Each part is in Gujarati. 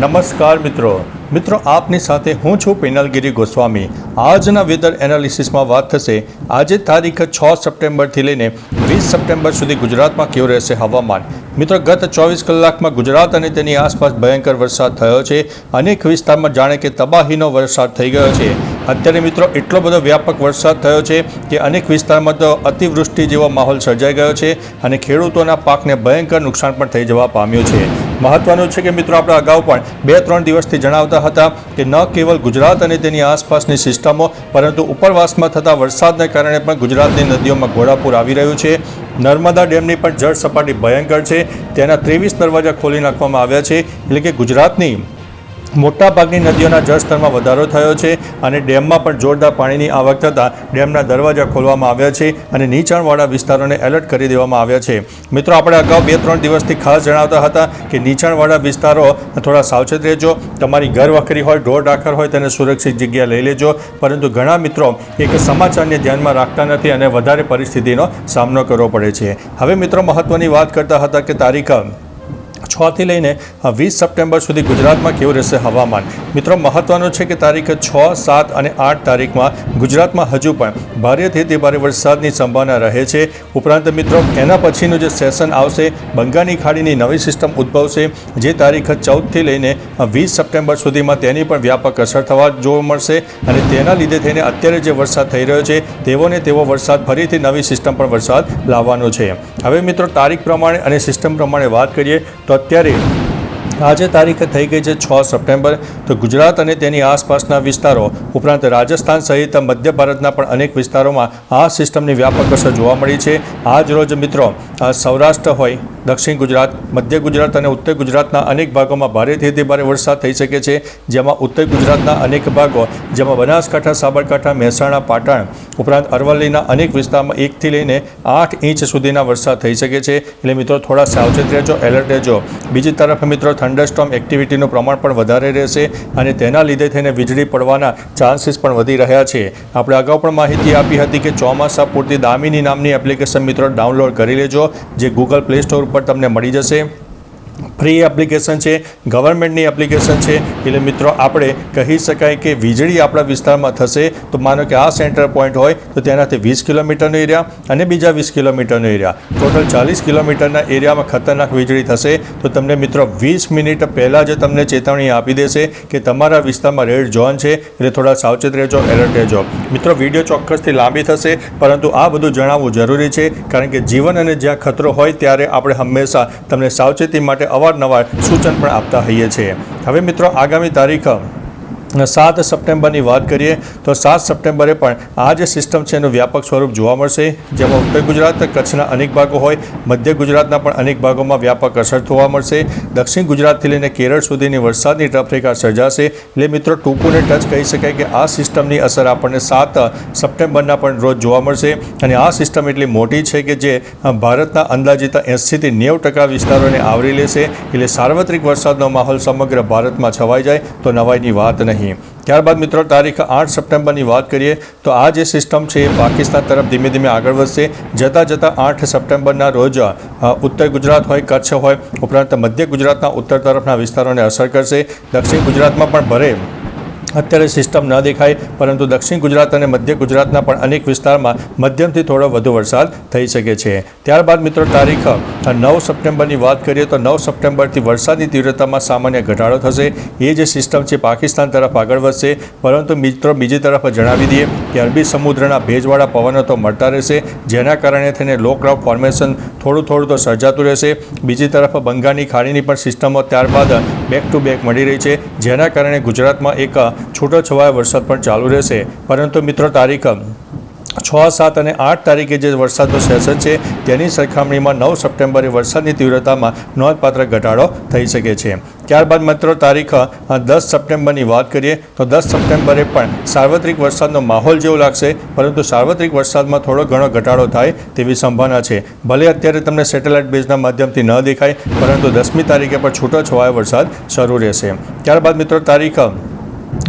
નમસ્કાર મિત્રો. મિત્રો, આપની સાથે હું છું પિનલગીરી ગોસ્વામી. આજના વેધર એનાલિસિસમાં વાત થશે. આજે તારીખ છ સપ્ટેમ્બરથી લઈને વીસ સપ્ટેમ્બર સુધી ગુજરાતમાં કેવું રહેશે હવામાન? મિત્રો, ગત ચોવીસ કલાકમાં ગુજરાત અને તેની આસપાસ ભયંકર વરસાદ થયો છે. અનેક વિસ્તારમાં જાણે કે તબાહીનો વરસાદ થઈ ગયો છે. અત્યારે મિત્રો, એટલો બધો વ્યાપક વરસાદ થયો છે કે અનેક વિસ્તારમાં તો અતિવૃષ્ટિ જેવો માહોલ સર્જાઈ ગયો છે અને ખેડૂતોના પાકને ભયંકર નુકસાન પણ થઈ જવા પામ્યું છે. મહત્વનું છે કે મિત્રો આપણે અગાઉ પણ બે ત્રણ દિવસથી જણાવતા હતા કે ન કેવલ ગુજરાત અને તેની આસપાસની સિસ્ટમો, પરંતુ ઉપરવાસમાં થતા વરસાદને કારણે પણ ગુજરાતની નદીઓમાં ઘોડાપૂર આવી રહ્યું છે. નર્મદા ડેમની પણ જળ સપાટી ભયંકર છે. તેના ત્રેવીસ દરવાજા ખોલી નાખવામાં આવ્યા છે. એટલે કે ગુજરાતની મોટાભાગની નદીઓના જળસ્તરમાં વધારો થયો છે અને ડેમમાં પણ જોરદાર પાણીની આવક થતાં ડેમના દરવાજા ખોલવામાં આવ્યા છે અને નીચાણવાળા વિસ્તારોને એલર્ટ કરી દેવામાં આવ્યા છે. મિત્રો, આપણે અગાઉ બે ત્રણ દિવસથી ખાસ જણાવતા હતા કે નીચાણવાળા વિસ્તારો થોડા સાવચેત રહેજો. તમારી ઘર વખરી હોય, ઢોર ડાખર હોય, તેને સુરક્ષિત જગ્યા લઈ લેજો. પરંતુ ઘણા મિત્રો એક સમાચારને ધ્યાનમાં રાખતા નથી અને વધારે પરિસ્થિતિનો સામનો કરવો પડે છે. હવે મિત્રો મહત્ત્વની વાત કરતા હતા કે તારીખ છથી લઈને વીસ સપ્ટેમ્બર સુધી ગુજરાતમાં કેવું રહેશે હવામાન? મિત્રો, મહત્વનું છે કે તારીખ છ, સાત અને આઠ તારીખમાં ગુજરાતમાં હજુ પણ ભારેથી તે ભારે વરસાદની સંભાવના રહે છે. ઉપરાંત મિત્રો, એના પછીનું જે સેશન આવશે, બંગાળની ખાડીની નવી સિસ્ટમ ઉદ્ભવશે, જે તારીખ ચૌદથી લઈને વીસ સપ્ટેમ્બર સુધીમાં તેની પણ વ્યાપક અસર થવા જોવા મળશે અને તેના લીધે થઈને અત્યારે જે વરસાદ થઈ રહ્યો છે તેઓને તેવો વરસાદ ફરીથી નવી સિસ્ટમ પર વરસાદ લાવવાનો છે. હવે મિત્રો, તારીખ પ્રમાણે અને સિસ્ટમ પ્રમાણે વાત કરીએ, તો અત્યારે આજે તારીખ થઈ ગઈ છે છ સપ્ટેમ્બર. તો ગુજરાત અને તેની આસપાસના વિસ્તારો, ઉપરાંત રાજસ્થાન સહિત મધ્ય ભારતના પણ અનેક વિસ્તારોમાં આ સિસ્ટમની વ્યાપક અસર જોવા મળી છે. આજ રોજ મિત્રો સૌરાષ્ટ્ર હોય, દક્ષિણ ગુજરાત, મધ્ય ગુજરાત અને ઉત્તર ગુજરાતના અનેક ભાગોમાં ભારેથી અતિ ભારે વરસાદ થઈ શકે છે. જેમાં ઉત્તર ગુજરાતના અનેક ભાગો, જેમાં બનાસકાંઠા, સાબરકાંઠા, મહેસાણા, પાટણ, ઉપરાંત અરવલ્લીના અનેક વિસ્તારમાં એકથી લઈને આઠ ઇંચ સુધીના વરસાદ થઈ શકે છે. એટલે મિત્રો, થોડા સાવચેત રહેજો, એલર્ટ રહેજો. બીજી તરફ મિત્રો થંડરસ્ટોમ એક્ટિવિટીનું પ્રમાણ પણ વધારે રહેશે અને તેના લીધે થઈને વીજળી પડવાના ચાન્સીસ પણ વધી રહ્યા છે. આપણે અગાઉ પણ માહિતી આપી હતી કે ચોમાસા પૂરતી દામિની નામની એપ્લિકેશન મિત્રો ડાઉનલોડ કરી લેજો, જે ગૂગલ પ્લે સ્ટોર ઉપર તમને મળી જશે. ફ્રી એપ્લિકેશન છે, ગવર્મેન્ટની એપ્લિકેશન છે. એટલે મિત્રો, આપણે કહી શકાય કે વીજળી આપણા વિસ્તારમાં થશે, તો માનો કે આ સેન્ટર પોઈન્ટ હોય, તો તેનાથી વીસ કિલોમીટરનો એરિયા અને બીજા વીસ કિલોમીટરનો એરિયા. ટોટલ ચાલીસ કિલોમીટરના એરિયામાં ખતરનાક વીજળી થશે. તો તમને મિત્રો, વીસ મિનિટ પહેલાં જ તમને ચેતવણી આપી દેશે કે તમારા વિસ્તારમાં રેડ ઝોન છે, એટલે થોડા સાવચેત રહેજો, એલર્ટ રહેજો. મિત્રો, વીડિયો ચોક્કસથી લાંબી થશે, પરંતુ આ બધું જણાવવું જરૂરી છે, કારણ કે જીવન અને જ્યાં ખતરો હોય, ત્યારે આપણે હંમેશા તમને સાવચેતી માટે અવારનવાર સૂચન પણ આપતા હોઈએ છીએ. હવે મિત્રો આગામી તારીખ સાત સપ્ટેમ્બરની વાત કરીએ તો સાત સપ્ટેમ્બરે પણ આ જે સિસ્ટમ છે એનું વ્યાપક સ્વરૂપ જોવા મળશે. જેમાં ઉત્તર ગુજરાત, કચ્છના અનેક ભાગો હોય, મધ્ય ગુજરાતના પણ અનેક ભાગોમાં વ્યાપક અસર જોવા મળશે. દક્ષિણ ગુજરાતથી લઈને કેરળ સુધીની વરસાદની ટફરેખા સર્જાશે. એટલે મિત્રો, ટૂંકુને ટચ કહી શકાય કે આ સિસ્ટમની અસર આપણને સાત સપ્ટેમ્બરના પણ રોજ જોવા મળશે. અને આ સિસ્ટમ એટલી મોટી છે કે જે ભારતના અંદાજિત એંસીથી નેવું ટકા વિસ્તારોને આવરી લેશે. એટલે સાર્વત્રિક વરસાદનો માહોલ સમગ્ર ભારતમાં છવાઈ જાય તો નવાઈની વાત નહીં. નહીં. ત્યારબાદ મિત્રો, તારીખ આઠ સપ્ટેમ્બરની વાત કરીએ, તો આ જે સિસ્ટમ છે એ પાકિસ્તાન તરફ ધીમે ધીમે આગળ વધશે. જતાં જતાં આઠ સપ્ટેમ્બરના રોજ ઉત્તર ગુજરાત હોય, કચ્છ હોય, ઉપરાંત મધ્ય ગુજરાતના ઉત્તર તરફના વિસ્તારોને અસર કરશે. દક્ષિણ ગુજરાતમાં પણ ભરે અત્યારે સિસ્ટમ ન દેખાય, પરંતુ દક્ષિણ ગુજરાત અને મધ્ય ગુજરાતના પણ અનેક વિસ્તારમાં મધ્યમથી થોડો વધુ વરસાદ થઈ શકે છે. ત્યારબાદ મિત્રો, તારીખ નવ સપ્ટેમ્બરની વાત કરીએ તો નવ સપ્ટેમ્બરથી વરસાદની તીવ્રતામાં સામાન્ય ઘટાડો થશે. એ જે સિસ્ટમ છે પાકિસ્તાન તરફ આગળ વધશે. પરંતુ મિત્રો, બીજી તરફ જણાવી દઈએ કે અરબી સમુદ્રના ભેજવાળા પવનો તો મળતા રહેશે. જેના કારણે થઈને લો ક્લાઉડ ફોર્મેશન થોડું થોડું તો સર્જાતું રહેશે. બીજી તરફ બંગાળની ખાડીની પણ સિસ્ટમો ત્યારબાદ બેક ટુ બેક મળી રહી છે. જેના કારણે ગુજરાતમાં એક છૂટોછવાયો વરસાદ પણ ચાલુ રહેશે. પરંતુ મિત્રો, તારીખ છ, સાત અને આઠ તારીખે જે વરસાદનું સેશન છે, તેની સરખામણીમાં નવ સપ્ટેમ્બરે વરસાદની તીવ્રતામાં નોંધપાત્ર ઘટાડો થઈ શકે છે. ત્યારબાદ મિત્રો, તારીખ દસ સપ્ટેમ્બરની વાત કરીએ, તો દસ સપ્ટેમ્બરે પણ સાર્વત્રિક વરસાદનો માહોલ જેવો લાગશે, પરંતુ સાર્વત્રિક વરસાદમાં થોડો ઘણો ઘટાડો થાય તેવી સંભાવના છે. ભલે અત્યારે તમને સેટેલાઇટ બેઝના માધ્યમથી ન દેખાય, પરંતુ દસમી તારીખે પણ છૂટો છવાયો વરસાદ શરૂ રહેશે. ત્યારબાદ મિત્રો, તારીખ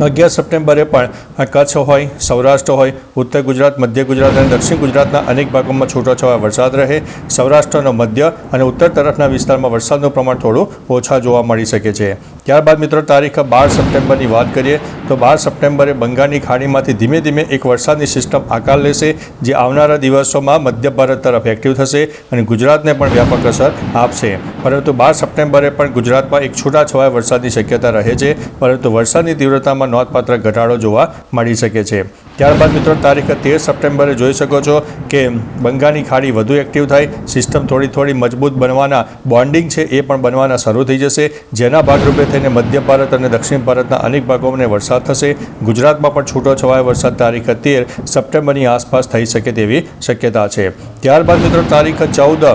અગિયાર સપ્ટેમ્બરે પણ કચ્છ હોય સૌરાષ્ટ્ર હોય, ઉત્તર ગુજરાત, મધ્ય ગુજરાત અને દક્ષિણ ગુજરાતના અનેક ભાગોમાં છૂટોછવાયા વરસાદ રહે. સૌરાષ્ટ્રનો મધ્ય અને ઉત્તર તરફના વિસ્તારમાં વરસાદનું પ્રમાણ થોડું ઓછા જોવા મળી શકે છે. ત્યારબાદ મિત્રો, તારીખ બાર સપ્ટેમ્બરની વાત કરીએ, તો બાર સપ્ટેમ્બરે બંગાળની ખાડીમાંથી ધીમે ધીમે એક વરસાદની સિસ્ટમ આકાર લેશે, જે આવનારા દિવસોમાં મધ્ય ભારત તરફ એક્ટિવ થશે અને ગુજરાતને પણ વ્યાપક અસર આપશે. પરંતુ બાર સપ્ટેમ્બરે પણ ગુજરાતમાં એક છૂટાછવાયા વરસાદની શક્યતા રહે છે, પરંતુ વરસાદની તીવ્રતામાં નોંધપાત્ર ઘટાડો જોવા મળી શકે છે. ત્યારબાદ મિત્રો, તારીખ તેર સપ્ટેમ્બરે જોઈ શકો છો કે બંગાળની ખાડી વધુ એક્ટિવ થાય સિસ્ટમ થોડી થોડી મજબૂત બનવાના બોન્ડિંગ છે, એ પણ બનવાના શરૂ થઈ જશે. જેના ભાગરૂપે થઈને મધ્ય ભારત અને દક્ષિણ ભારતના અનેક ભાગોમાં વરસાદ થશે. ગુજરાતમાં પણ છૂટો છવાયો વરસાદ તારીખ તેર સપ્ટેમ્બરની આસપાસ થઈ શકે તેવી શક્યતા છે. ત્યારબાદ મિત્રો, તારીખ ચૌદ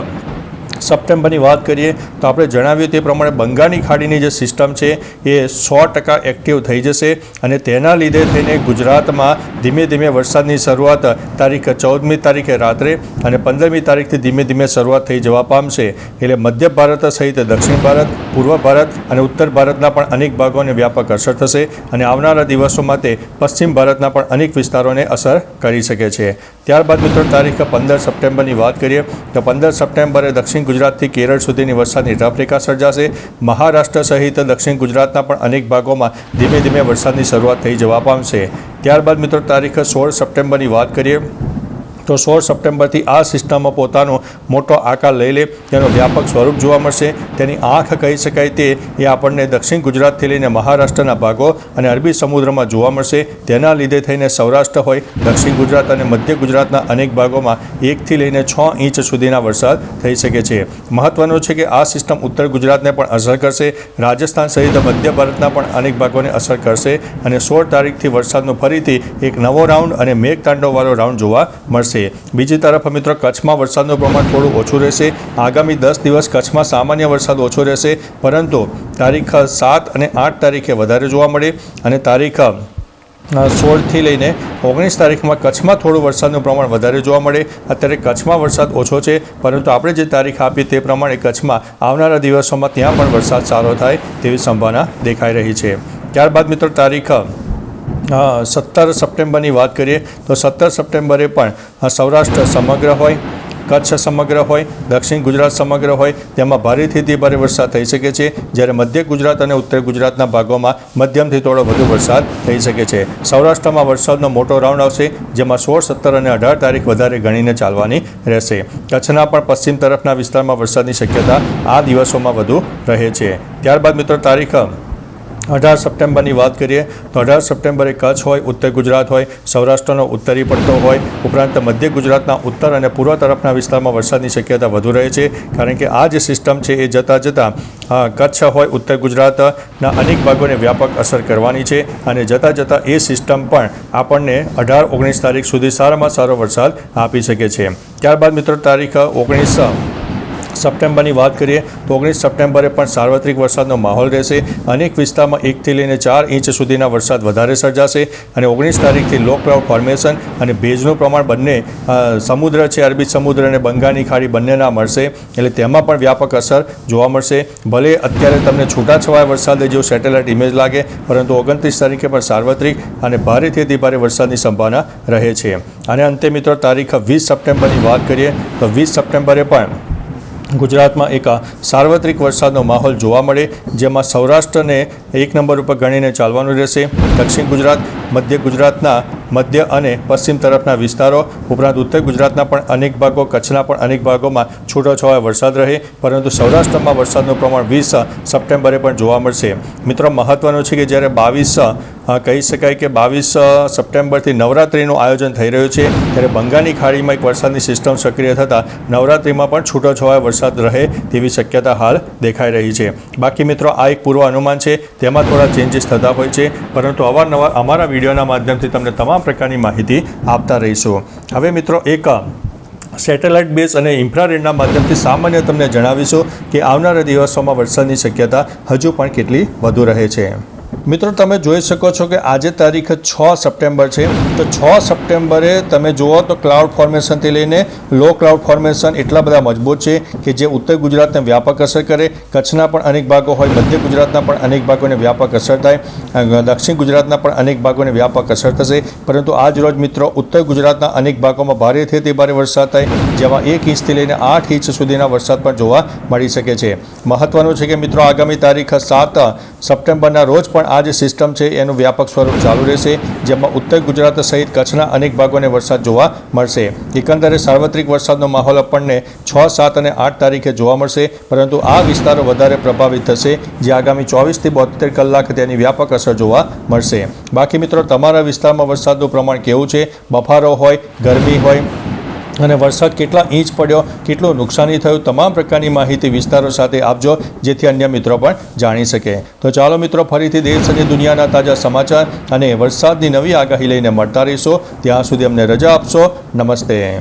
સપ્ટેમ્બરની વાત કરીએ તો આપણે જણાવ્યું તે પ્રમાણે બંગાળની ખાડીની જે સિસ્ટમ છે એ સો ટકા એક્ટિવ થઈ જશે અને તેના લીધે થઈને ગુજરાતમાં ધીમે ધીમે વરસાદની શરૂઆત તારીખ ચૌદમી તારીખે રાત્રે અને પંદરમી તારીખથી ધીમે ધીમે શરૂઆત થઈ જવા પામશે. એટલે મધ્ય ભારત સહિત દક્ષિણ ભારત, પૂર્વ ભારત અને ઉત્તર ભારતના પણ અનેક ભાગોને વ્યાપક અસર થશે અને આવનારા દિવસોમાં તે પશ્ચિમ ભારતના પણ અનેક વિસ્તારોને અસર કરી શકે છે. ત્યારબાદ મિત્રો તારીખ પંદર સપ્ટેમ્બરની વાત કરીએ તો પંદર સપ્ટેમ્બરે દક્ષિણ ગુજરાતથી કેરળ સુધીની વરસાદની રફરેખા સર્જાશે. મહારાષ્ટ્ર સહિત દક્ષિણ ગુજરાતના પણ અનેક ભાગોમાં ધીમે ધીમે વરસાદની શરૂઆત થઈ જવા પામશે. ત્યારબાદ મિત્રો તારીખ સોળ સપ્ટેમ્બરની વાત કરીએ. તો સોળ સપ્ટેમ્બરથી આ સિસ્ટમમાં પોતાનો મોટો આકાર લઈ લે, તેનો વ્યાપક સ્વરૂપ જોવા મળશે. તેની આંખ કહી શકાય તે, એ આપણને દક્ષિણ ગુજરાતથી લઈને મહારાષ્ટ્રના ભાગો અને અરબી સમુદ્રમાં જોવા મળશે. તેના લીધે થઈને સૌરાષ્ટ્ર હોય, દક્ષિણ ગુજરાત અને મધ્ય ગુજરાતના અનેક ભાગોમાં એકથી લઈને છ ઇંચ સુધીના વરસાદ થઈ શકે છે. મહત્વનું છે કે આ સિસ્ટમ ઉત્તર ગુજરાતને પણ અસર કરશે. રાજસ્થાન સહિત મધ્ય ભારતના પણ અનેક ભાગોને અસર કરશે અને સોળ તારીખથી વરસાદનો ફરીથી એક નવો રાઉન્ડ અને મેઘતાંડવવાળો રાઉન્ડ જોવા મળશે. બીજી તરફ મિત્રો, કચ્છમાં વરસાદનું પ્રમાણ થોડું ઓછું રહેશે. આગામી દસ દિવસ કચ્છમાં સામાન્ય વરસાદ ઓછો રહેશે. પરંતુ તારીખ સાત અને આઠ તારીખે વધારે જોવા મળે અને તારીખ સોળથી લઈને ઓગણીસ તારીખમાં કચ્છમાં થોડું વરસાદનું પ્રમાણ વધારે જોવા મળે. અત્યારે કચ્છમાં વરસાદ ઓછો છે, પરંતુ આપણે જે તારીખ આપી તે પ્રમાણે કચ્છમાં આવનારા દિવસોમાં ત્યાં પણ વરસાદ સારો થાય તેવી સંભાવના દેખાઈ રહી છે. ત્યારબાદ મિત્રો, તારીખ સત્તર સપ્ટેમ્બરની વાત કરીએ, તો સત્તર સપ્ટેમ્બરે પણ સૌરાષ્ટ્ર સમગ્ર હોય, કચ્છ સમગ્ર હોય, દક્ષિણ ગુજરાત સમગ્ર હોય, તેમાં ભારેથી ભારે વરસાદ થઈ શકે છે. જ્યારે મધ્ય ગુજરાત અને ઉત્તર ગુજરાતના ભાગોમાં મધ્યમથી થોડો વધુ વરસાદ થઈ શકે છે. સૌરાષ્ટ્રમાં વરસાદનો મોટો રાઉન્ડ આવશે, જેમાં સોળ, સત્તર અને અઢાર તારીખ વધારે ગણીને ચાલવાની રહેશે. કચ્છના પણ પશ્ચિમ તરફના વિસ્તારમાં વરસાદની શક્યતા આ દિવસોમાં વધુ રહે છે. ત્યારબાદ મિત્રો તારીખ અઢાર સપ્ટેમ્બરની વાત કરીએ તો અઢાર સપ્ટેમ્બરે કચ્છ હોય, ઉત્તર ગુજરાત હોય, સૌરાષ્ટ્રનો ઉત્તરી પડતો હોય, ઉપરાંત મધ્ય ગુજરાતના ઉત્તર અને પૂર્વ તરફના વિસ્તારમાં વરસાદની શક્યતા વધુ રહે છે, કારણ કે આ જે સિસ્ટમ છે એ જતાં જતાં કચ્છ હોય, ઉત્તર ગુજરાતના અનેક ભાગોને વ્યાપક અસર કરવાની છે અને જતાં જતાં એ સિસ્ટમ પણ આપણને અઢાર, ઓગણીસ તારીખ સુધી સારામાં સારો વરસાદ આપી શકે છે. ત્યારબાદ મિત્રો તારીખ ઓગણીસ સપ્ટેમ્બરની વાત કરીએ તો ઓગણીસ સપ્ટેમ્બરે પણ સાર્વત્રિક વરસાદનો માહોલ રહેશે. અનેક વિસ્તારમાં એકથી લઈને ચાર ઇંચ સુધીના વરસાદ વધારે સર્જાશે અને ઓગણીસ તારીખથી લો ક્લાઉડ ફોર્મેશન અને ભેજનું પ્રમાણ બંને સમુદ્ર છે, અરબી સમુદ્ર અને બંગાળની ખાડી બંનેના મળશે. એટલે તેમાં પણ વ્યાપક અસર જોવા મળશે. ભલે અત્યારે તમને છૂટાછવાયા વરસાદ જેવું સેટેલાઇટ ઇમેજ લાગે, પરંતુ ઓગણત્રીસ તારીખે પણ સાર્વત્રિક અને ભારેથી અતિ ભારે વરસાદની સંભાવના રહે છે. અને અંતે મિત્રો, તારીખ વીસ સપ્ટેમ્બરની વાત કરીએ તો વીસ સપ્ટેમ્બરે પણ ગુજરાતમાં એક સાર્વત્રિક વરસાદનો માહોલ જોવા મળે, જેમાં સૌરાષ્ટ્રને એક નંબર ઉપર ગણીને ચાલવાનું રહેશે. દક્ષિણ ગુજરાત, મધ્ય ગુજરાતના મધ્ય અને પશ્ચિમ તરફના વિસ્તારો, ઉપરાંત ઉત્તર ગુજરાતના પણ અનેક ભાગો, કચ્છના પણ અનેક ભાગોમાં છૂટોછવાયો વરસાદ રહે, પરંતુ સૌરાષ્ટ્રમાં વરસાદનું પ્રમાણ વીસ સપ્ટેમ્બરે પણ જોવા મળશે. મિત્રો મહત્ત્વનું છે કે જ્યારે બાવીસ કહી શકાય કે બાવીસ સપ્ટેમ્બરથી નવરાત્રિનું આયોજન થઈ રહ્યું છે. ત્યારે બંગાળની ખાડીમાં એક વરસાદની સિસ્ટમ સક્રિય થતાં નવરાત્રિમાં પણ છૂટોછવાયો વરસાદ રહે તેવી શક્યતા હાલ દેખાઈ રહી છે. બાકી મિત્રો, આ એક પૂર્વ અનુમાન છે. તેમાં થોડા ચેન્જીસ થતા હોય છે. પરંતુ અવારનવાર અમારા વિડીયોના માધ્યમથી તમને તમામ પ્રકારની માહિતી આપતા રહીશું. હવે મિત્રો, એક સેટેલાઇટ બેઝ અને ઇન્ફ્રારેડના માધ્યમથી સામાન્ય તમને જણાવીશું કે આવનારા દિવસોમાં વરસાદની શક્યતા હજુ પણ કેટલી વધુ રહે છે. મિત્રો, તમે જોઈ શકો છો કે આજે તારીખ છ સપ્ટેમ્બર છે. તો છ સપ્ટેમ્બરે તમે જુઓ તો ક્લાઉડ ફોર્મેશનથી લઈને લો ક્લાઉડ ફોર્મેશન એટલા બધા મજબૂત છે કે જે ઉત્તર ગુજરાતને વ્યાપક અસર કરે. કચ્છના પણ અનેક ભાગો હોય, મધ્ય ગુજરાતના પણ અનેક ભાગોને વ્યાપક અસર થાય. દક્ષિણ ગુજરાતના પણ અનેક ભાગોને વ્યાપક અસર થશે. પરંતુ આજ રોજ મિત્રો, ઉત્તર ગુજરાતના અનેક ભાગોમાં ભારેથી તે ભારે વરસાદ થાય, જેમાં એક ઇંચથી લઈને આઠ ઇંચ સુધીના વરસાદ પણ જોવા મળી શકે છે. મહત્વનું છે કે મિત્રો, આગામી તારીખ સાત સપ્ટેમ્બરના રોજ પણ આ જે સિસ્ટમ છે, એનું વ્યાપક સ્વરૂપ ચાલુ રહેશે, જેમાં ઉત્તર ગુજરાત સહિત કચ્છના અનેક ભાગોને વરસાદ જોવા મળશે. એકંદરે સાર્વત્રિક વરસાદનો માહોલ આપણને છ, સાત અને આઠ તારીખે જોવા મળશે, પરંતુ આ વિસ્તારો વધારે પ્રભાવિત થશે, જે આગામી ચોવીસથી બોતેર કલાક તેની વ્યાપક અસર જોવા મળશે. બાકી મિત્રો, તમારા વિસ્તારમાં વરસાદનું પ્રમાણ કેવું છે? બફારો હોય, ગરમી હોય અને વરસાદ કેટલા ઇંચ પડ્યો, કેટલું નુકસાની થયું, તમામ પ્રકારની માહિતી વિસ્તારો સાથે આપજો, જેથી અન્ય મિત્રો પણ જાણી શકે. તો ચાલો મિત્રો, ફરીથી દેશ અને દુનિયાના તાજા સમાચાર અને વરસાદની નવી આગાહી લઈને મળતા રહીશું. ત્યાં સુધી અમને રજા આપશો. નમસ્તે.